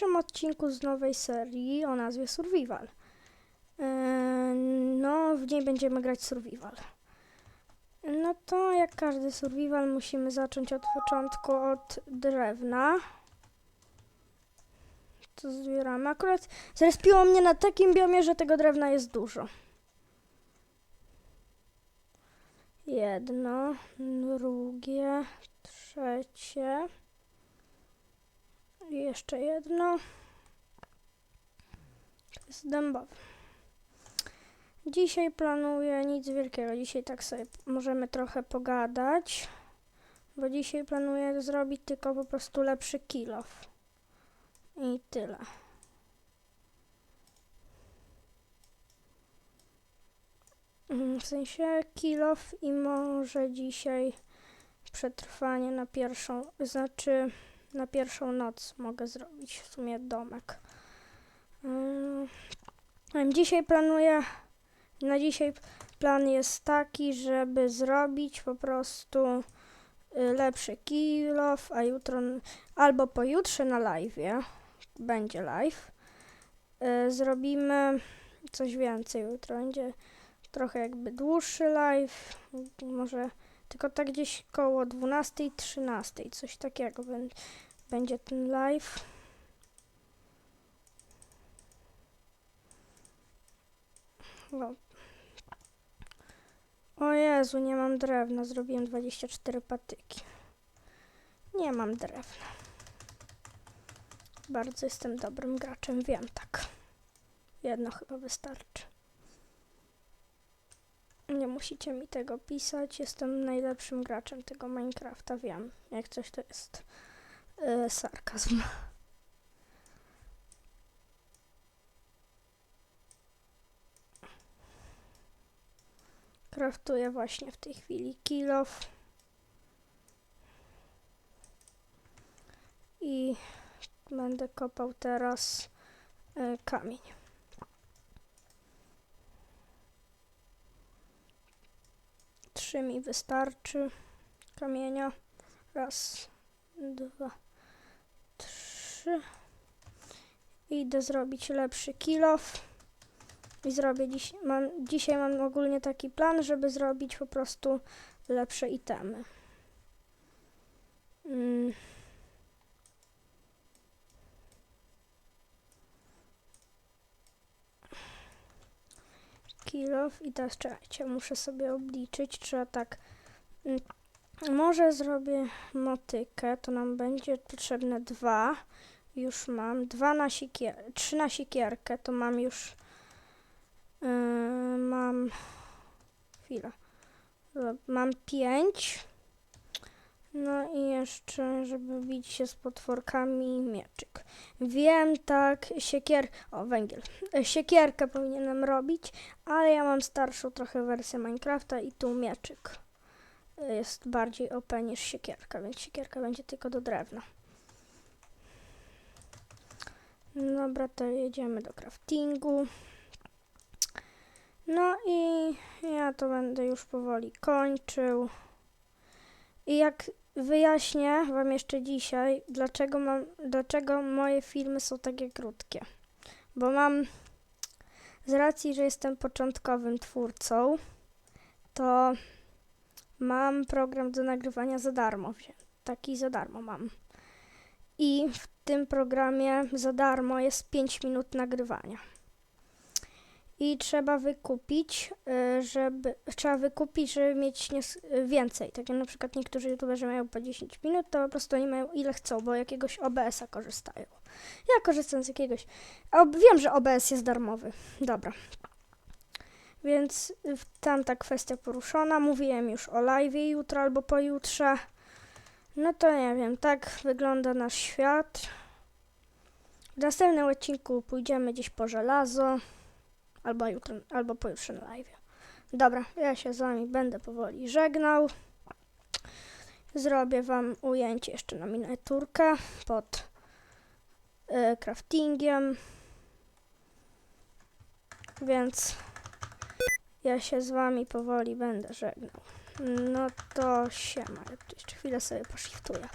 pierwszym odcinku z nowej serii o nazwie Survival. Yy, No, w niej będziemy grać Survival. No to jak każdy Survival musimy zacząć od początku od drewna. To zbieramy. Akurat zrespiło mnie na takim biomie, że tego drewna jest dużo. Jedno, drugie, trzecie. Jeszcze jedno. To jest dębowe. Dzisiaj planuję nic wielkiego. Dzisiaj tak sobie możemy trochę pogadać. Bo dzisiaj planuję zrobić tylko po prostu lepszy kill off. I tyle. Mm, W sensie kill off i może dzisiaj przetrwanie na pierwszą, znaczy na pierwszą noc mogę zrobić w sumie domek. Ym, Dzisiaj planuję, na dzisiaj plan jest taki, żeby zrobić po prostu y, lepszy kill off, a jutro, albo pojutrze na live, będzie live, y, zrobimy coś więcej. Jutro będzie trochę jakby dłuższy live, może tylko tak gdzieś koło 12, 13, coś takiego bę- będzie ten live. No. O Jezu, nie mam drewna, zrobiłem 24 patyki. Nie mam drewna. Bardzo jestem dobrym graczem, wiem tak. Jedno chyba wystarczy. Nie musicie mi tego pisać. Jestem najlepszym graczem tego Minecrafta, wiem. Jak coś to jest yy, sarkazm. Kraftuję właśnie w tej chwili kilof. I będę kopał teraz yy, kamień. Trzy mi wystarczy kamienia. Raz, dwa, trzy. Idę zrobić lepszy kilof. I zrobię dziś, mam, dzisiaj mam ogólnie taki plan, żeby zrobić po prostu lepsze itemy. Mm. Kilof i teraz czekajcie, muszę sobie obliczyć, trzeba tak. mm, Może zrobię motykę, to nam będzie potrzebne dwa. Już mam dwa na sikier, trzy na sikierkę, to mam już. Yy, mam. Chwila. Mam pięć. No i jeszcze, żeby bić się z potworkami, mieczyk. Wiem, tak, siekier... O, węgiel. Siekierkę powinienem robić, ale ja mam starszą trochę wersję Minecrafta i tu mieczyk jest bardziej OP niż siekierka, więc siekierka będzie tylko do drewna. Dobra, to jedziemy do craftingu. No i ja to będę już powoli kończył. I jak wyjaśnię Wam jeszcze dzisiaj, dlaczego, mam, dlaczego moje filmy są takie krótkie. Bo mam, z racji, że jestem początkowym twórcą, to mam program do nagrywania za darmo. Taki za darmo mam. I w tym programie za darmo jest 5 minut nagrywania. I trzeba wykupić, y, żeby trzeba wykupić, żeby mieć więcej. Tak jak na przykład niektórzy youtuberzy mają po 10 minut, to po prostu oni mają ile chcą, bo jakiegoś OBS-a korzystają. Ja korzystam z jakiegoś. A wiem, że OBS jest darmowy. Dobra. Więc w- tamta kwestia poruszona. Mówiłem już o live jutro albo pojutrze. No to nie wiem, tak wygląda nasz świat. W następnym odcinku pójdziemy gdzieś po żelazo. Albo jutro, albo pojutrze na live. Dobra, ja się z wami będę powoli żegnał. Zrobię wam ujęcie jeszcze na miniaturkę pod y, craftingiem. Więc ja się z wami powoli będę żegnał. No to siema. Jeszcze chwilę sobie poshiftuję.